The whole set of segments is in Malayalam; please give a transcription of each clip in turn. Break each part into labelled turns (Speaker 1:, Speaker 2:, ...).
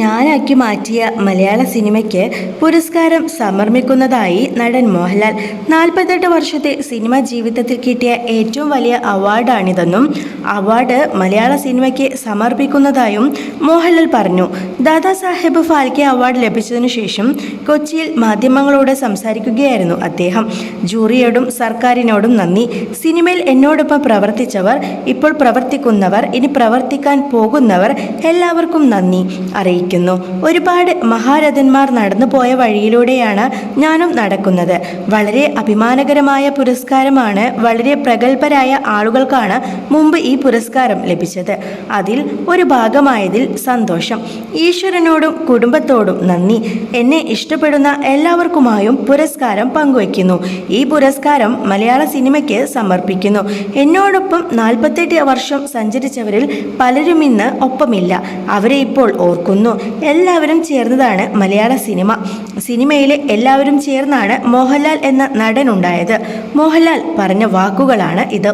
Speaker 1: ഞാനാക്കി മാറ്റിയ മലയാള സിനിമയ്ക്ക് പുരസ്കാരം സമർപ്പിക്കുന്നതായി നടൻ മോഹൻലാൽ നാൽപ്പത്തെട്ട് വർഷത്തെ സിനിമാ ജീവിതത്തിൽ കിട്ടിയ ഏറ്റവും വലിയ അവാർഡാണിതെന്നും അവാർഡ് മലയാള സിനിമയ്ക്ക് സമർപ്പിക്കുന്നതായും മോഹൻലാൽ പറഞ്ഞു ദാദാസാഹേബ് ഫാൽക്കെ അവാർഡ് ലഭിച്ചതിനു ശേഷം കൊച്ചിയിൽ മാധ്യമങ്ങളോട് സംസാരിക്കുകയായിരുന്നു അദ്ദേഹം ജൂറിയോടും സർക്കാരിനോടും നന്ദി സിനിമയിൽ എന്നോടൊപ്പം പ്രവർത്തിച്ചവർ ഇപ്പോൾ പ്രവർത്തിക്കുന്നവർ ഇനി പ്രവർത്തിക്കാൻ പോകുന്നവർ എല്ലാവർക്കും നന്ദി അറിയിക്കുന്നു ഒരുപാട് മഹാരഥന്മാർ നടന്നു പോയ വഴിയിലൂടെയാണ് ഞാനും നടക്കുന്നത് വളരെ അഭിമാനകരമായ പുരസ്കാരമാണ് വളരെ പ്രഗത്ഭരായ ആളുകൾക്കാണ് മുമ്പ് ഈ പുരസ്കാരം ലഭിച്ചത് അതിൽ ഒരു ഭാഗമായതിൽ സന്തോഷം ഈശ്വരനോടും കുടുംബത്തോടും നന്ദി എന്നെ ഇഷ്ടപ്പെടുന്ന എല്ലാവർക്കുമായും പുരസ്കാരം പങ്കുവയ്ക്കുന്നു ഈ പുരസ്കാരം മലയാള സിനിമയ്ക്ക് സമർപ്പിക്കുന്നു എന്നോടൊപ്പം നാൽപ്പത്തെട്ട് വർഷം സഞ്ചരിച്ചവരിൽ പലരും ഇന്ന് ഒപ്പമില്ല അവരെ ഇപ്പോൾ ഓർക്കുന്നു തോന്നുന്നു എല്ലാവരും ചേർന്നതാണ് മലയാള സിനിമ സിനിമയിലെ എല്ലാവരും ചേർന്നാണ് മോഹൻലാൽ എന്ന നടനുണ്ടായത് മോഹൻലാൽ പറഞ്ഞ വാക്കുകളാണ് ഇത്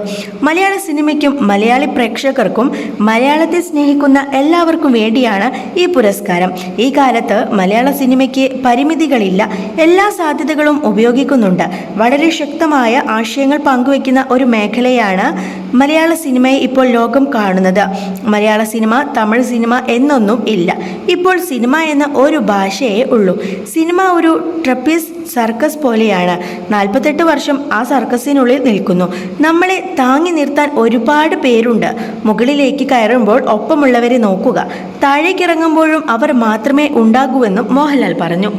Speaker 1: മലയാള സിനിമയ്ക്കും മലയാളി പ്രേക്ഷകർക്കും മലയാളത്തെ സ്നേഹിക്കുന്ന എല്ലാവർക്കും വേണ്ടിയാണ് ഈ പുരസ്കാരം ഈ കാലത്ത് മലയാള സിനിമയ്ക്ക് പരിമിതികളില്ല എല്ലാ സാധ്യതകളും ഉപയോഗിക്കുന്നുണ്ട് വളരെ ശക്തമായ ആശയങ്ങൾ പങ്കുവയ്ക്കുന്ന ഒരു മേഖലയാണ് മലയാള സിനിമയെ ഇപ്പോൾ ലോകം കാണുന്നത് മലയാള സിനിമ തമിഴ് സിനിമ എന്നൊന്നും ഇല്ല ഇപ്പോൾ സിനിമ എന്ന ഒരു ഭാഷയേ ഉള്ളൂ സിനിമ ഒരു ട്രപ്പീസ് സർക്കസ് പോലെയാണ് നാൽപ്പത്തെട്ട് വർഷം ആ സർക്കസിനുള്ളിൽ നിൽക്കുന്നു നമ്മളെ താങ്ങി നിർത്താൻ ഒരുപാട് പേരുണ്ട് മുകളിലേക്ക് കയറുമ്പോൾ ഒപ്പമുള്ളവരെ നോക്കുക താഴേക്കിറങ്ങുമ്പോഴും അവർ മാത്രമേ ഉണ്ടാകൂവെന്നും മോഹൻലാൽ പറഞ്ഞു